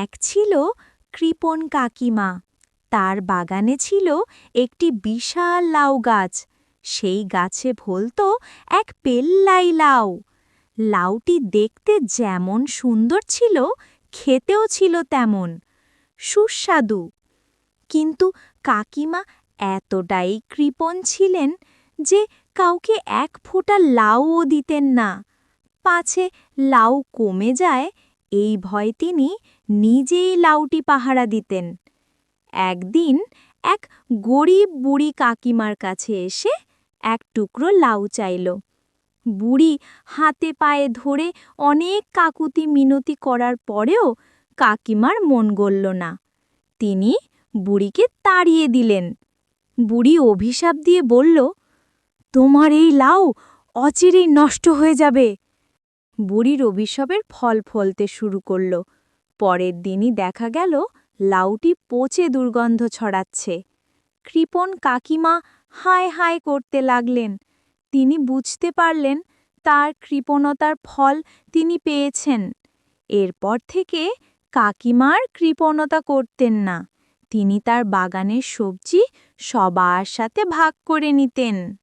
এক ছিল কৃপণ কাকিমা। তার বাগানে ছিল একটি বিশাল লাউ গাছ। সেই গাছে ফলত এক পেল্লাই লাউ। লাউটি দেখতে যেমন সুন্দর ছিল, খেতেও ছিল তেমন। সুস্বাদু। কিন্তু কাকিমা এতটাই কৃপণ ছিলেন যে কাউকে এক ফোঁটা লাউও দিতেন না। পাছে লাউ কমে যায় এই ভয় তিনি নিজেই লাউটি পাহারা দিতেন। একদিন এক গরিব বুড়ি কাকিমার কাছে এসে এক টুকরো লাউ চাইল। বুড়ি হাতে পায়ে ধরে অনেক কাকুতি মিনতি করার পরেও কাকিমার মন গলল না। তিনি বুড়িকে তাড়িয়ে দিলেন। বুড়ি অভিশাপ দিয়ে বলল, তোমার এই লাউ অচিরেই নষ্ট হয়ে যাবে। বুড়ির অভিশাপের ফল ফলতে শুরু করল। পরের দিনই দেখা গেল, লাউটি পচে দুর্গন্ধ ছড়াচ্ছে। কৃপণ কাকিমা হায় হায় করতে লাগলেন। তিনি বুঝতে পারলেন, তার কৃপণতার ফল তিনি পেয়েছেন। এরপর থেকে কাকিমার কৃপণতা করতেন না। তিনি তার বাগানের সবজি সবার সাথে ভাগ করে নিতেন।